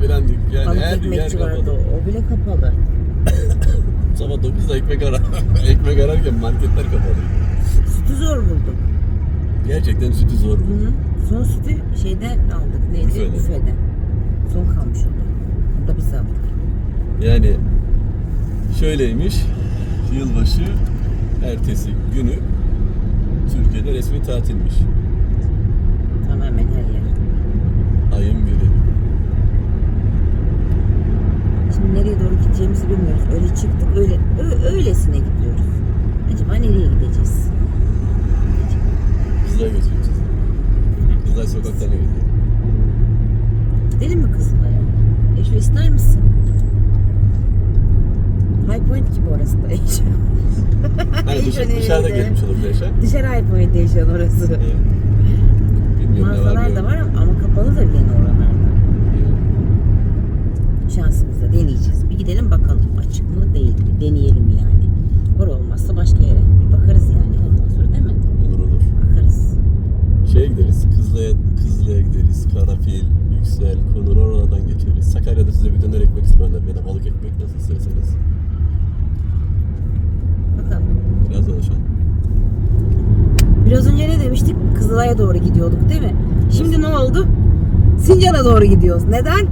filan yani balık her yer ekmekçi vardı. kapalı. O bile kapalı. Sabah 9'da ekmek arar. ekmek ararken marketler kapalı. Sütü zor buldum. Gerçekten sütü zor. Hı hı. Son sütü şeyden aldık. Neydi? Büfeden. Büfeden. Son kalmış oldu. Burada biz aldık. Yani şöyleymiş. Yılbaşı ertesi günü Türkiye'de resmi tatilmiş. Tamamen her yer. Ayın biri. Şimdi nereye doğru gideceğimizi bilmiyoruz. Öyle çıktık, öyle ö- öylesine gidiyoruz. Acaba nereye gideceğiz? Kızılay götüreceğiz. Kızılay sokaklarına gidiyor. Gidelim mi Kızılay'a? Eşo ister misin? High Point gibi orası da Eşo. Eşo dışarı, dışarıda gelmiş olur yaşa. Dışarı High Point Eşo orası. Bilmiyorum ne var Mağazalar da var ama- kapalı da gene oralarda. Şansımıza deneyeceğiz. Bir gidelim bakalım açık mı değil mi? Deneyelim yani. Var olmazsa başka yere. Bir bakarız yani ondan sonra değil mi? Olur olur. Bakarız. Şeye gideriz, Kızılay'a, Kızılay'a gideriz, Karafil, Yüksel, Konur oradan geçeriz. Sakarya'da size bir döner ekmek ısmarlarım ya da balık ekmek nasıl isterseniz. Bakalım. Biraz dolaşalım. Biraz önce ne demiştik? Kızılay'a doğru gidiyorduk değil mi? Şimdi ne oldu? Sincan'a doğru gidiyoruz. Neden?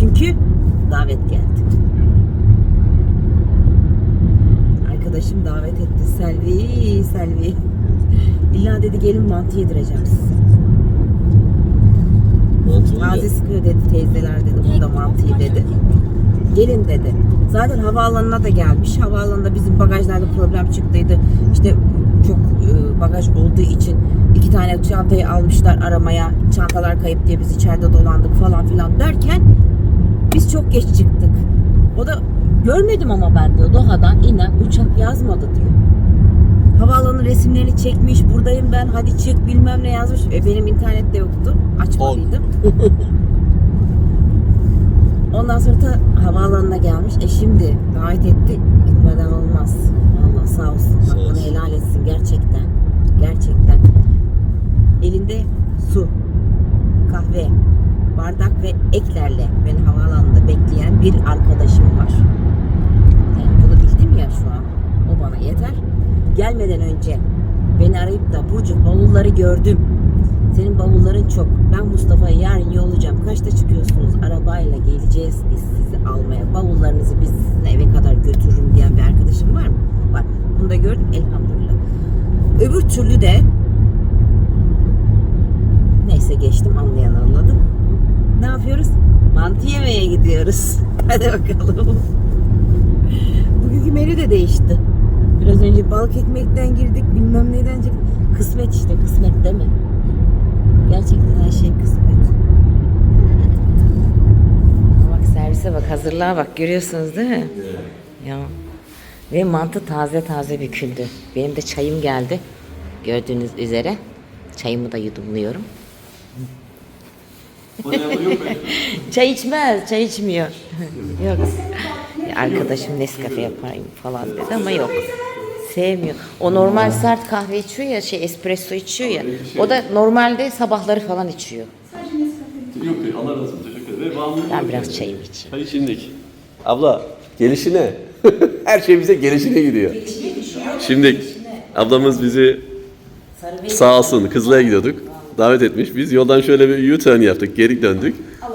Çünkü davet geldi. Arkadaşım davet etti. Selvi, Selvi. İlla dedi gelin mantı yedireceğim size. Mantı Taze sıkıyor dedi teyzeler dedi. Burada mantıyı dedi. Gelin dedi. Zaten havaalanına da gelmiş. Havaalanında bizim bagajlarda problem çıktıydı. İşte çok e, bagaj olduğu için iki tane çantayı almışlar aramaya. Çantalar kayıp diye biz içeride dolandık falan filan derken biz çok geç çıktık. O da görmedim ama ben diyor Doha'dan inen uçak yazmadı diyor. Havaalanı resimlerini çekmiş. Buradayım ben. Hadi çık bilmem ne yazmış. E, benim internette yoktu. Açmalıydım. Ondan sonra da havaalanına gelmiş. E şimdi davet etti. Gitmeden olmaz. Allah sağ olsun. Sağ Hakkını helal etsin. Gerçekten. Gerçekten. Elinde su, kahve, bardak ve eklerle beni havaalanında bekleyen bir arkadaşım var. Yani bunu bildim ya şu an. O bana yeter. Gelmeden önce beni arayıp da Burcu bavulları gördüm. Senin bavulların çok. Ben Mustafa'ya yarın yollayacağım. Kaçta çıkıyorsunuz? Arabayla geleceğiz biz sizi almaya. Bavullarınızı biz sizin eve kadar götürürüm diyen bir arkadaşım var mı? Var. Bunu da gördüm elhamdülillah. Öbür türlü de neyse geçtim anlayan anladı. Ne yapıyoruz? Mantı yemeye gidiyoruz. Hadi bakalım. Bugünkü menü de değişti. Biraz önce balık ekmekten girdik bilmem neyden çıktık. Kısmet işte kısmet değil mi? Gerçekten her şey kısmet. Bak servise bak hazırlığa bak görüyorsunuz değil mi? Ya. Ve mantı taze taze büküldü. Benim de çayım geldi. Gördüğünüz üzere. Çayımı da yudumluyorum. çay içmez, çay içmiyor. yok. Arkadaşım Nescafe yapayım falan dedi ama yok. Sevmiyor. O normal sert kahve içiyor ya, şey espresso içiyor ya. O da normalde sabahları falan içiyor. Yok Allah razı olsun teşekkür ederim. Ben biraz çayımı içeyim. Hadi şimdilik. Abla gelişine. Her şey bize gelişine gidiyor. Şimdi ablamız bizi sağ olsun Kızılay'a gidiyorduk. Davet etmiş. Biz yoldan şöyle bir U-turn yaptık. Geri döndük.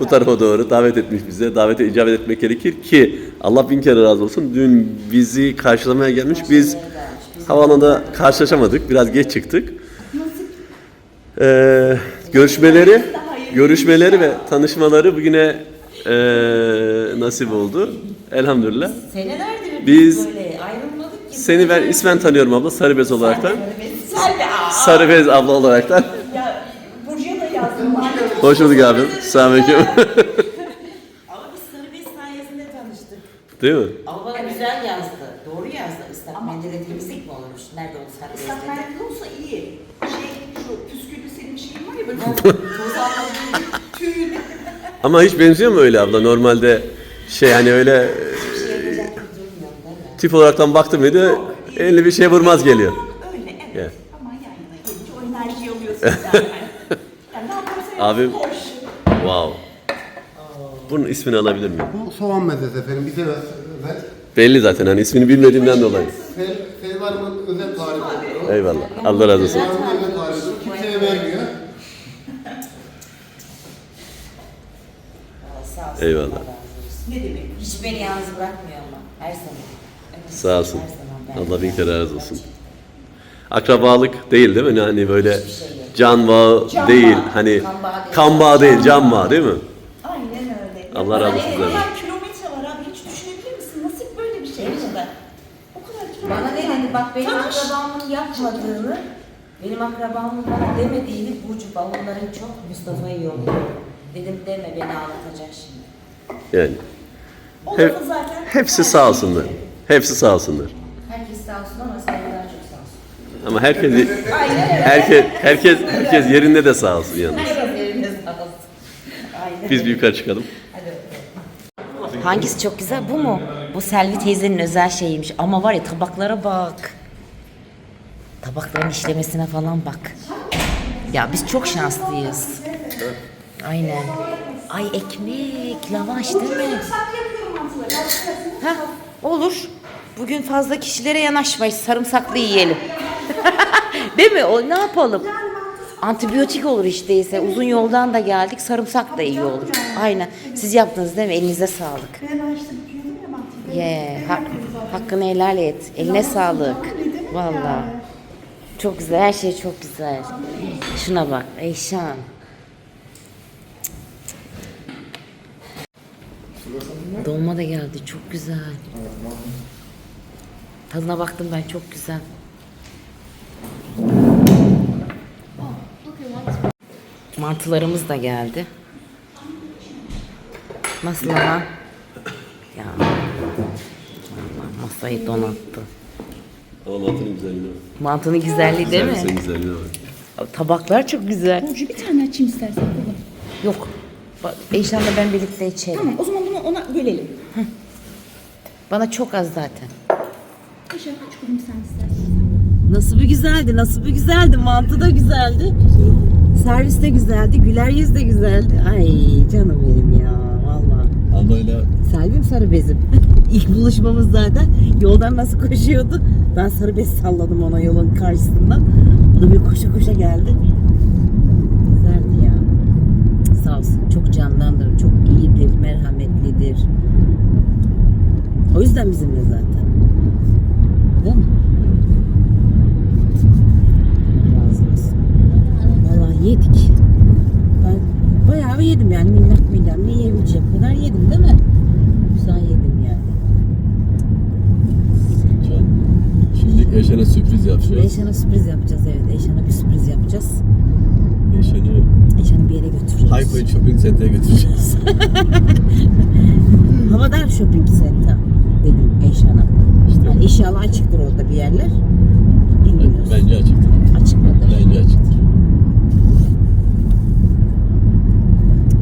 Bu tarafa doğru davet etmiş bize. Davete icabet etmek gerekir ki Allah bin kere razı olsun. Dün bizi karşılamaya gelmiş. Biz havaalanında karşılaşamadık. Biraz geç çıktık. Ee, görüşmeleri görüşmeleri ve tanışmaları bugüne ee, nasip oldu. Elhamdülillah. Senelerdir Biz- böyle ayrılmadık ki. Seni ben ismen tanıyorum abla Sarıbez olaraktan. Selvi aa. Sarıbez abla olaraktan. Ya Burcu'ya da yazdım. Hoş bulduk abi. Selamünaleyküm. Ama biz Sarıbey sayesinde tanıştık. Değil mi? Ama bana güzel yazdı. Doğru yazdı. Islak mendille temizlik mi olurmuş? Nerede onu sarı Islak bezle? mendil olsa iyi. Şey şu püsküllü senin şeyin var ya böyle toz almadığı tüyün. Ama hiç benziyor mu öyle abla? Normalde şey hani öyle Bir şey yapacak bir durum yok değil mi? tip olaraktan baktım mıydı elini bir şey vurmaz geliyor. Öyle evet. Evet. Ama yan yana gelince o enerjiyi alıyorsun. yani Abim-. Wow. Bunun ismini alabilir miyim? Bu soğan mezesi efendim. Bize özel. Belli zaten hani ismini bilmediğimden dolayı. Fel, Hanım'ın özel tarifi. Eyvallah. Allah razı olsun. Hanım'ın özel tarifi. Kimseye vermiyor. Sağ olsun. Eyvallah. Allah razı olsun. Ne demek? Hiç beni yalnız bırakmıyor ama her zaman. Evet, Sağ olsun. her zaman ben- Allah bin kere razı olsun. Akrabalık değil değil mi? Hani böyle şey yok. Can bağı Can değil. bağı. Hani Kan bağı değil. kan bağı değil, can bağı değil mi? Aynen öyle. Allah razı olsun O kadar kilometre var abi hiç düşünebilir misin? Nasıl böyle bir şey yaşadı? O kadar kilometre. Bana ne dedi? Bak benim Tanış. akrabamın yapmadığını, benim akrabamın bana demediğini Burcu bavulların çok Mustafa'yı yolluyor. Dedim deme beni ağlatacak şimdi. Yani O hep- zaten hepsi sağ olsunlar. Hepsi sağ olsunlar. Herkes sağ olsun ama sen daha çok sağ olsun. Ama herkes herkes herkes herkes yerinde de sağ olsun. Aynen. Biz bir yukarı çıkalım. Hangisi çok güzel? Bu mu? Bu Selvi teyzenin özel şeyiymiş. Ama var ya tabaklara bak. Tabakların işlemesine falan bak. Ya biz çok şanslıyız. Aynen. Ay ekmek, lavaş değil mi? Ha, olur. Bugün fazla kişilere yanaşmayız. Sarımsaklı yiyelim. değil mi? O ne yapalım? Antibiyotik olur işte ise. Uzun yoldan da geldik. Sarımsak da iyi olur. Aynen. Siz yaptınız değil mi? Elinize sağlık. Ben açtım. Ye, ha- hakkını helal et. Eline sağlık. Vallahi. Çok güzel, her şey çok güzel. Şuna bak, Eyşan. Dolma da geldi, çok güzel. Tadına baktım ben, çok güzel. Mantılarımız da geldi. Nasıl ama? Ya. Allah masayı donattı. Ama mantının güzelliğine bak. Mantının güzelliği değil mi? Servisin güzelliğine bak. Tabaklar çok güzel. Burcu bir tane açayım istersen. Baba. Yok. Bak, Eyşan'la ben birlikte içerim. Tamam o zaman bunu ona bölelim. Bana çok az zaten. Aşağı kaç koyayım sen istersen. Nasıl bir güzeldi, nasıl bir güzeldi. Mantı da güzeldi. Servis de güzeldi, güler yüz de güzeldi. Ay canım benim ya, vallahi. Ablayla Selvim sarı bezim. İlk buluşmamız zaten yoldan nasıl koşuyordu. Ben sarı bez salladım ona yolun karşısından. O da bir koşa koşa geldi. Güzeldi ya. Sağ olsun. Çok candandır. Çok iyidir. Merhametlidir. O yüzden bizimle zaten. Değil mi? Allah razı olsun. Vallahi yedik. Ben bayağı bir yedim yani minnak ne yiyebileceğim kadar yedim değil mi? Güzel yedim yani. şimdi Eşen'e sürpriz yapacağız. Eşan'a sürpriz yapacağız evet. Eşan'a bir sürpriz yapacağız. Eşen'i Eşan'ı bir yere götüreceğiz. Point Shopping Center'e götüreceğiz. Havadar Shopping Center dedim Eşan'a. İşte. Yani inşallah açıktır orada bir yerler. Bilmiyoruz. Bence açıktır. Açık mıdır? Bence açıktır.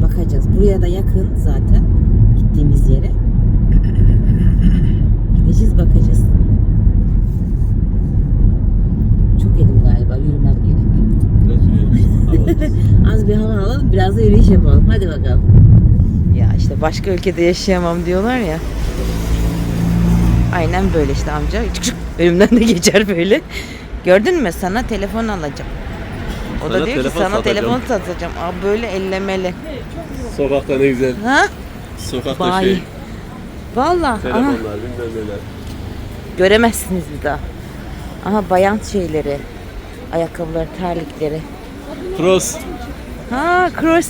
Bakacağız. Buraya da yakın zaten gittiğimiz yere. Gideceğiz bakacağız. Çok elim galiba yürümem gerek. Az bir hava alalım biraz da yürüyüş yapalım. Hadi bakalım. Ya işte başka ülkede yaşayamam diyorlar ya. Aynen böyle işte amca. Çık çık. Önümden de geçer böyle. Gördün mü sana telefon alacağım. O da Sana diyor ki telefon sana satacağım." telefon satacağım. Aa, böyle ellemeli. Sokakta ne güzel. Ha? Sokakta Bay. şey. Vallahi. Aha. Telefonlar bilmem neler. Göremezsiniz bir daha. Aha bayan şeyleri. Ayakkabıları, terlikleri. Cross. Ha cross.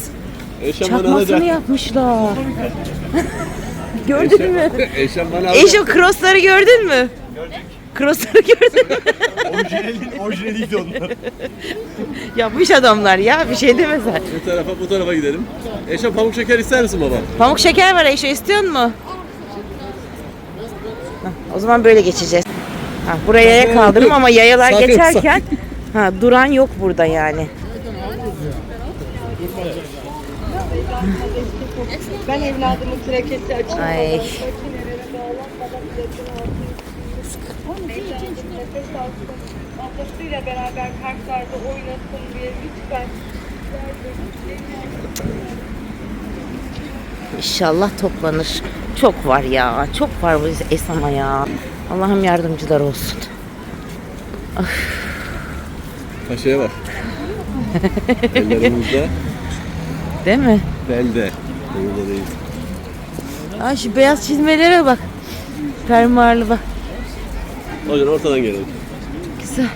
Eşen bana Çakmasını alacak. yapmışlar. Gördün mü? Eşen bana alacak. Eşo crossları gördün mü? Crossları gördün mü? Orijinali, orijinaliydi onlar. Yapmış adamlar ya bir şey demezler. Bu tarafa bu tarafa gidelim. Eşen pamuk şeker ister misin baba? Pamuk şeker var Eşo istiyor mu? Hah, O zaman böyle geçeceğiz. Ha, buraya yaya kaldırım ama yayalar Sakın, geçerken ha, duran yok burada yani. Ben evladımın plaketi açayım. Ay. Ablasıyla beraber parklarda oynasın diye lütfen. İnşallah toplanır. Çok var ya. Çok var bu esama ya. Allah'ım yardımcılar olsun. Paşa'ya bak. Ellerimizde Değil mi? belde. Burada değil. Ay şu beyaz çizmelere bak. Fermuarlı bak. Hocam ortadan gelelim. Güzel.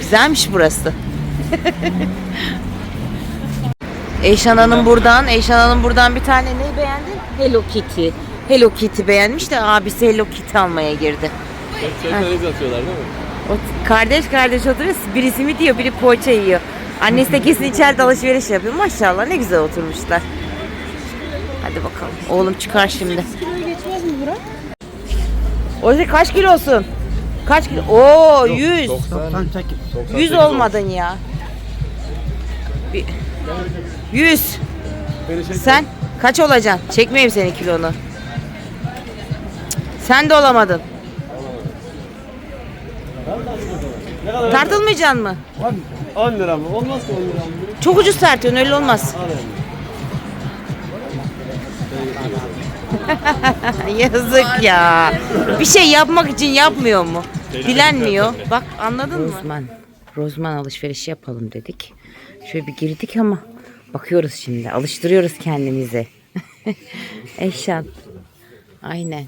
Güzelmiş burası. Eyşan Hanım buradan, Eyşan Hanım buradan bir tane neyi beğendin? Hello Kitty. Hello Kitty beğenmiş de abisi Hello Kitty almaya girdi. Tane atıyorlar değil mi? O kardeş kardeş oturuyor. Biri simit yiyor, biri poğaça yiyor. Annesi de kesin içeride alışveriş yapıyor. Maşallah ne güzel oturmuşlar. Hadi bakalım. Oğlum çıkar şimdi. Geçmez mi Burak? Ozi kaç kilosun? Kaç kilo? Oo 100. 100 olmadın ya. Bir- 100. Sen kaç olacaksın? Çekmeyeyim senin kilonu. Sen de olamadın. Tartılmayacaksın mı? 10 lira mı? Olmaz ki 10 lira mı? Çok ucuz tartıyorsun öyle olmaz. Yazık ya. Bir şey yapmak için yapmıyor mu? Dilenmiyor. Bak anladın mı? Rozman. Rozman alışverişi yapalım dedik. Şöyle bir girdik ama bakıyoruz şimdi. Alıştırıyoruz kendimizi. Eşan. Aynen.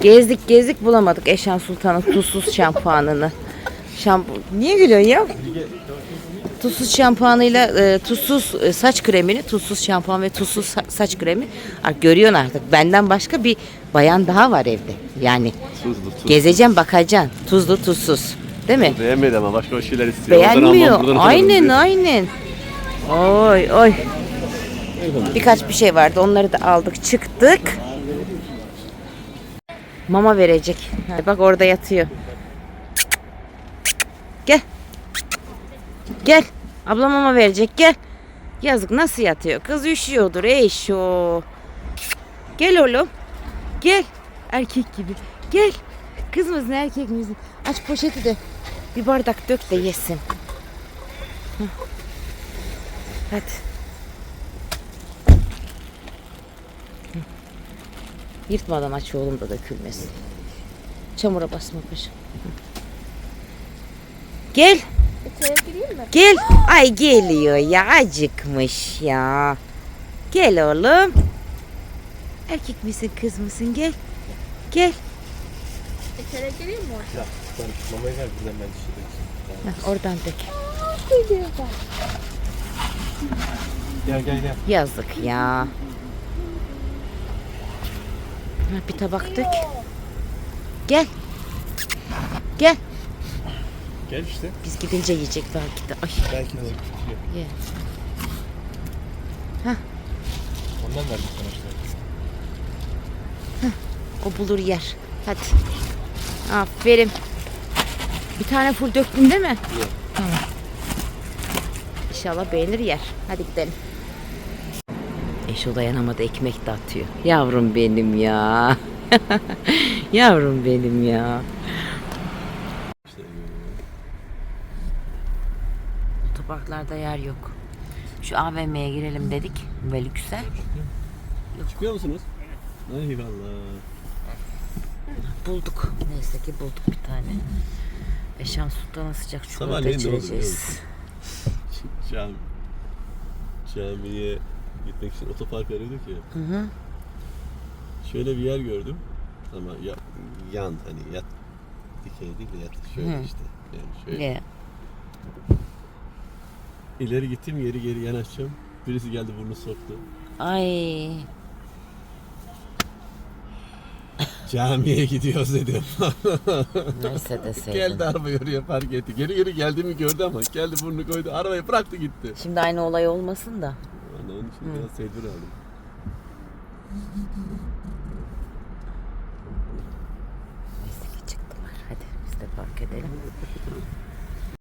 Gezdik gezdik bulamadık Eşan Sultan'ın tuzsuz şampuanını. Şampu Niye gülüyorsun ya? Tuzsuz şampuanıyla e, tuzsuz e, saç kremini, tuzsuz şampuan ve tuzsuz sa- saç kremi. Artık görüyorsun artık. Benden başka bir bayan daha var evde. Yani Tuzlu tuz. gezeceğim bakacaksın. Tuzlu tuzsuz. Değil mi? Beğenmedi ama başka bir şeyler istiyor. Oradan Beğenmiyor. buradan Aynen diyor. aynen. Oy oy. Birkaç bir şey vardı. Onları da aldık çıktık. Mama verecek. Ha, Bak orada yatıyor. Gel. Gel. Abla mama verecek. Gel. Yazık nasıl yatıyor? Kız üşüyordur. Ey şu. Gel oğlum. Gel. Erkek gibi. Gel. Kız mısın erkek misin? Aç poşeti de bir bardak dök de yesin. Hadi. Yırtmadan aç oğlum da dökülmesin. Çamura basma paşam. Gel. Gel. Ay geliyor ya acıkmış ya. Gel oğlum. Erkek misin kız mısın gel. Gel. Mamayı ver bizden ben dışarı. Heh, oradan dök. Gel gel gel. Yazık ya. Bir tabak dök. Gel. Gel. Gel işte. Biz gidince yiyecek belki de. Ay Belki de ye. Ondan verdim sana işte. O bulur yer. Hadi. Aferin. Bir tane full döktün değil mi? Yok. Tamam. İnşallah beğenir yer. Hadi gidelim. Eşo dayanamadı ekmek de atıyor. Yavrum benim ya. Yavrum benim ya. Otoparklarda yer yok. Şu AVM'ye girelim dedik ve lükse. Çıkıyor musunuz? Eyvallah. Bulduk. Neyse ki bulduk bir tane. Eşan Sultan'a sıcak çikolata içireceğiz. Cami. Camiye gitmek için otopark arıyorduk ya. Hı hı. Şöyle bir yer gördüm. Ama ya, yan hani yat dikey değil de yat şöyle Hı. işte. Yani şöyle. Ye. İleri gittim geri geri yanaşacağım. Birisi geldi burnu soktu. Ay. Camiye gidiyoruz dedim. Neyse deseydin. geldi araba oraya park etti. Geri geri geldiğimi gördü ama geldi burnu koydu. Arabayı bıraktı gitti. Şimdi aynı olay olmasın da. Ben de onun için biraz tedbir aldım. Ki çıktılar. Hadi park edelim.